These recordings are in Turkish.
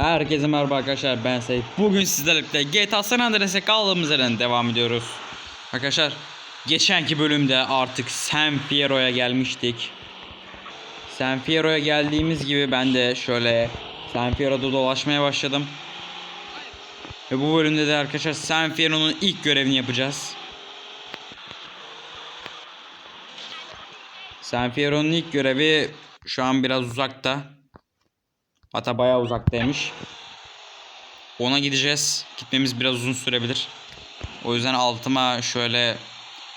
Herkese merhaba arkadaşlar ben Seyit. Bugün sizlerle GTA San Andreas'e kaldığımız yerden devam ediyoruz. Arkadaşlar geçenki bölümde artık San Fierro'ya gelmiştik. San Fierro'ya geldiğimiz gibi ben de şöyle San Fierro'da dolaşmaya başladım. Ve bu bölümde de arkadaşlar San Fierro'nun ilk görevini yapacağız. San Fierro'nun ilk görevi şu an biraz uzakta. Hatta bayağı uzaktaymış. Ona gideceğiz. Gitmemiz biraz uzun sürebilir. O yüzden altıma şöyle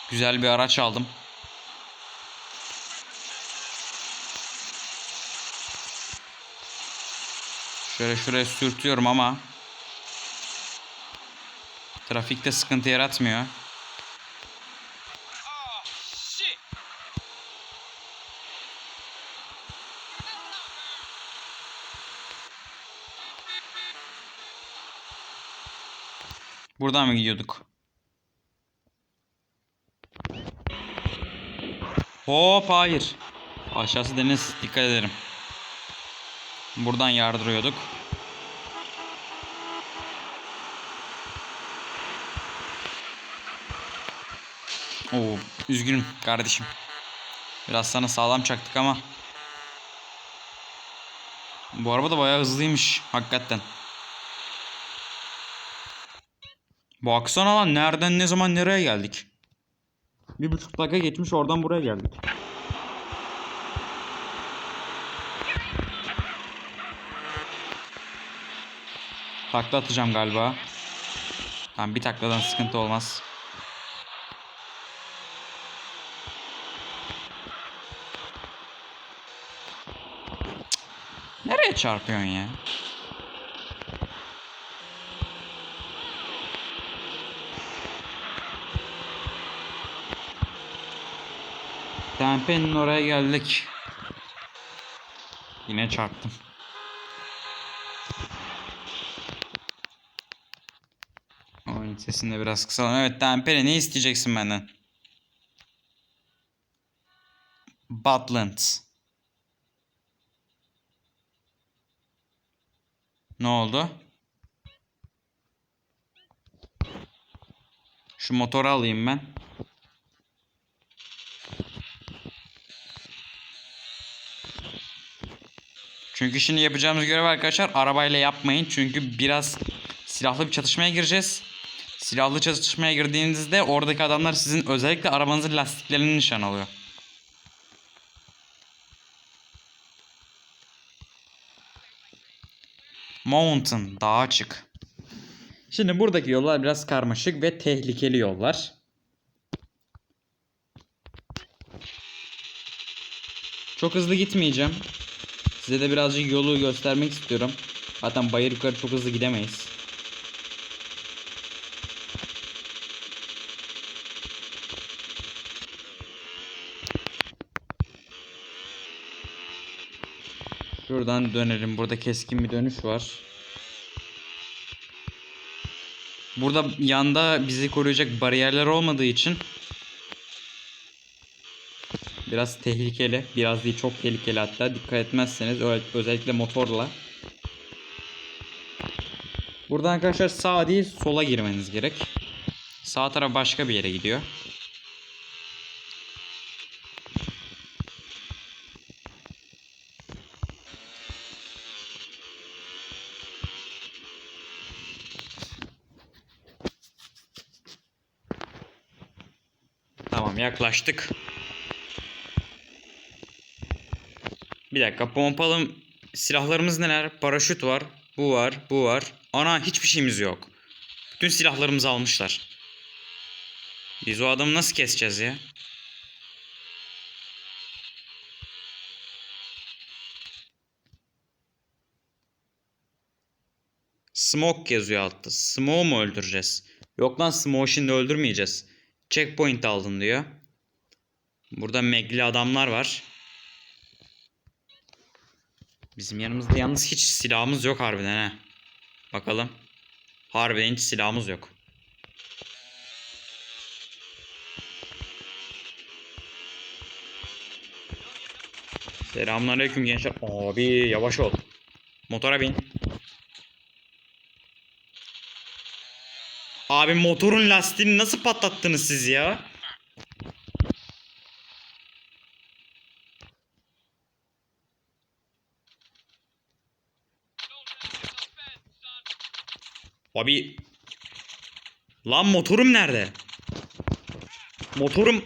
güzel bir araç aldım. Şöyle şuraya sürtüyorum ama trafikte sıkıntı yaratmıyor. Buradan mı gidiyorduk? Hop hayır. Aşağısı deniz. Dikkat ederim. Buradan yardırıyorduk. Oo, üzgünüm kardeşim. Biraz sana sağlam çaktık ama. Bu araba da bayağı hızlıymış hakikaten. Baksana lan nereden ne zaman nereye geldik. Bir buçuk dakika geçmiş oradan buraya geldik. Takla atacağım galiba. Tamam bir takladan sıkıntı olmaz. Nereye çarpıyorsun ya? Tempe'nin oraya geldik. Yine çarptım. Oyun sesini de biraz kısalım. Evet Tempe'li ne isteyeceksin benden? Butland. Ne oldu? Şu motoru alayım ben. Çünkü şimdi yapacağımız görev arkadaşlar arabayla yapmayın. Çünkü biraz silahlı bir çatışmaya gireceğiz. Silahlı çatışmaya girdiğinizde oradaki adamlar sizin özellikle arabanızın lastiklerini nişan alıyor. Mountain, dağa çık. Şimdi buradaki yollar biraz karmaşık ve tehlikeli yollar. Çok hızlı gitmeyeceğim. Size de birazcık yolu göstermek istiyorum. Zaten bayır yukarı çok hızlı gidemeyiz. Şuradan dönelim. Burada keskin bir dönüş var. Burada yanda bizi koruyacak bariyerler olmadığı için Biraz tehlikeli. Biraz değil çok tehlikeli hatta. Dikkat etmezseniz özellikle motorla. Buradan arkadaşlar sağa değil sola girmeniz gerek. Sağ taraf başka bir yere gidiyor. Tamam yaklaştık. Bir dakika pompalı silahlarımız neler? Paraşüt var. Bu var. Bu var. Ana hiçbir şeyimiz yok. Bütün silahlarımızı almışlar. Biz o adamı nasıl keseceğiz ya? Smoke yazıyor altta. Smoke mu öldüreceğiz? Yok lan Smoke şimdi öldürmeyeceğiz. Checkpoint aldın diyor. Burada megli adamlar var. Bizim yanımızda yalnız hiç silahımız yok harbiden he. Bakalım. Harbiden hiç silahımız yok. Selamünaleyküm gençler. Abi yavaş ol. Motora bin. Abi motorun lastiğini nasıl patlattınız siz ya? Abi Lan motorum nerede? Motorum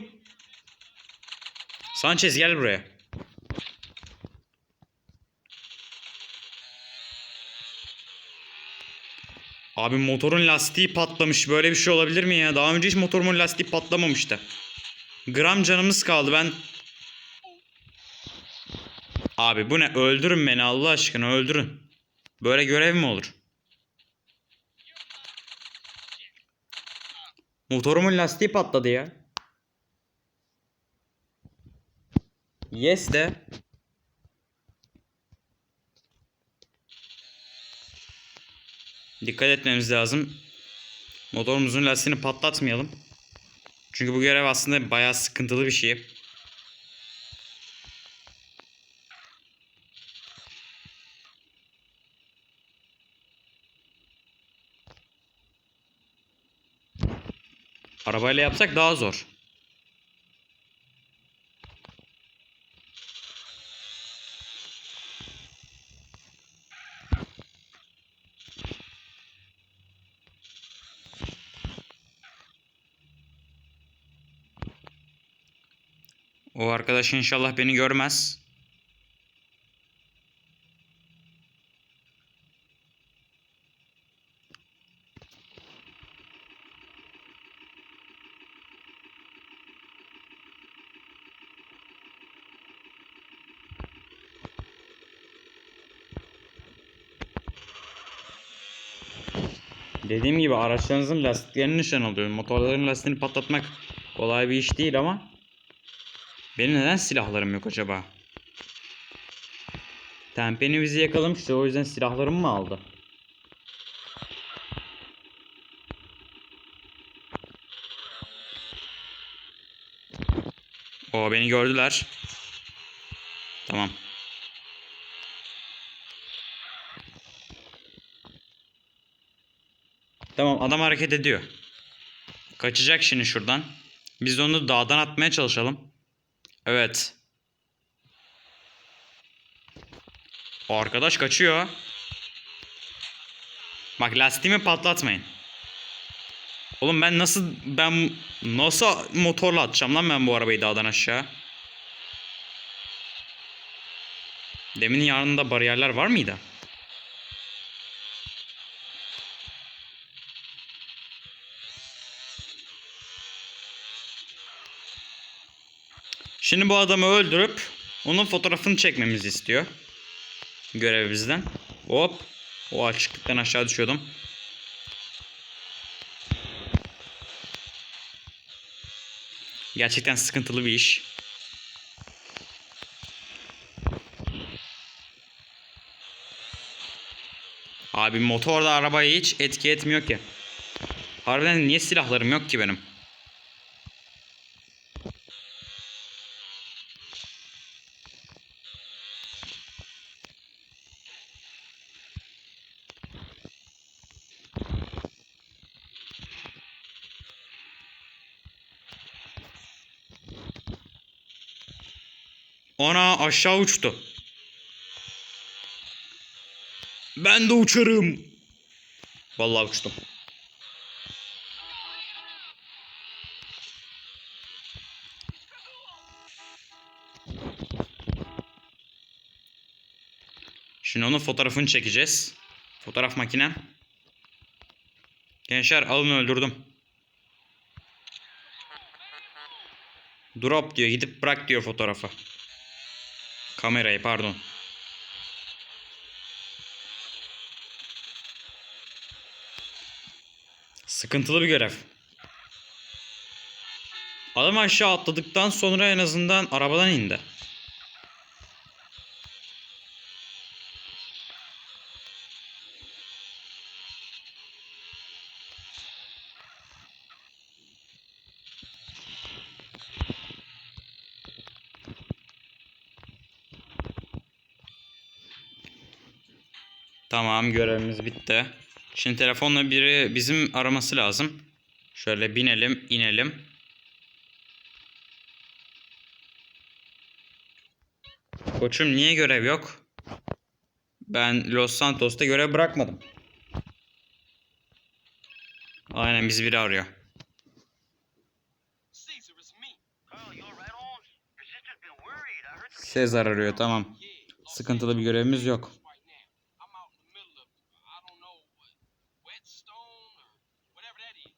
Sanchez gel buraya. Abi motorun lastiği patlamış. Böyle bir şey olabilir mi ya? Daha önce hiç motorumun lastiği patlamamıştı. Gram canımız kaldı. Ben Abi bu ne? Öldürün beni Allah aşkına öldürün. Böyle görev mi olur? Motorumun lastiği patladı ya. Yes de. Dikkat etmemiz lazım. Motorumuzun lastiğini patlatmayalım. Çünkü bu görev aslında bayağı sıkıntılı bir şey. Arabayla yapsak daha zor. O arkadaş inşallah beni görmez. Dediğim gibi araçlarınızın lastiklerini nişan alıyorum. Motorların lastiğini patlatmak kolay bir iş değil ama benim neden silahlarım yok acaba? Tempeni bizi yakalamıştı o yüzden silahlarımı mı aldı? O beni gördüler. Tamam. Tamam adam hareket ediyor. Kaçacak şimdi şuradan. Biz onu dağdan atmaya çalışalım. Evet. O arkadaş kaçıyor. Bak lastiğimi patlatmayın. Oğlum ben nasıl ben nasıl motorla atacağım lan ben bu arabayı dağdan aşağı? Demin yanında bariyerler var mıydı? Şimdi bu adamı öldürüp onun fotoğrafını çekmemizi istiyor. Görev bizden. Hop. O açıklıktan aşağı düşüyordum. Gerçekten sıkıntılı bir iş. Abi motorla arabayı hiç etki etmiyor ki. Harbiden niye silahlarım yok ki benim? Ana aşağı uçtu. Ben de uçarım. Vallahi uçtum. Şimdi onun fotoğrafını çekeceğiz. Fotoğraf makinem. Gençler alın öldürdüm. Drop diyor gidip bırak diyor fotoğrafı. Kamerayı pardon. Sıkıntılı bir görev. Adam aşağı atladıktan sonra en azından arabadan indi. Tamam görevimiz bitti. Şimdi telefonla biri bizim araması lazım. Şöyle binelim, inelim. Koçum niye görev yok? Ben Los Santos'ta görev bırakmadım. Aynen bizi biri arıyor. Sezar arıyor tamam. Sıkıntılı bir görevimiz yok. right now. I'm out in the middle of, I don't know, what, Whetstone or whatever that is.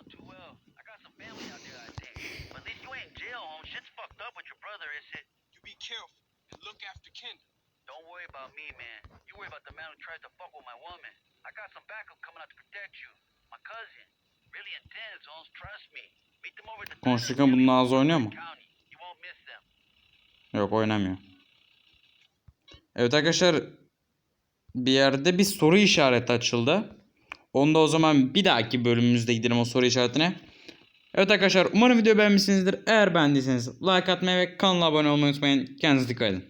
Done too well. I got some family out there, I think. But at least you ain't in jail, Holmes. Shit's fucked up with your brother, is it? You be careful and look after Kendall. Don't worry about me, man. You worry about the man who tries to fuck with my woman. I got some backup coming out to protect you. My cousin. Really intense, Holmes. Trust me. Meet them over at the Konuşurken bunun ağzı oynuyor mu? county. You won't miss them. Yok oynamıyor. Evet arkadaşlar bir yerde bir soru işareti açıldı. Onu da o zaman bir dahaki bölümümüzde gidelim o soru işaretine. Evet arkadaşlar umarım video beğenmişsinizdir. Eğer beğendiyseniz like atmayı ve kanala abone olmayı unutmayın. Kendinize dikkat edin.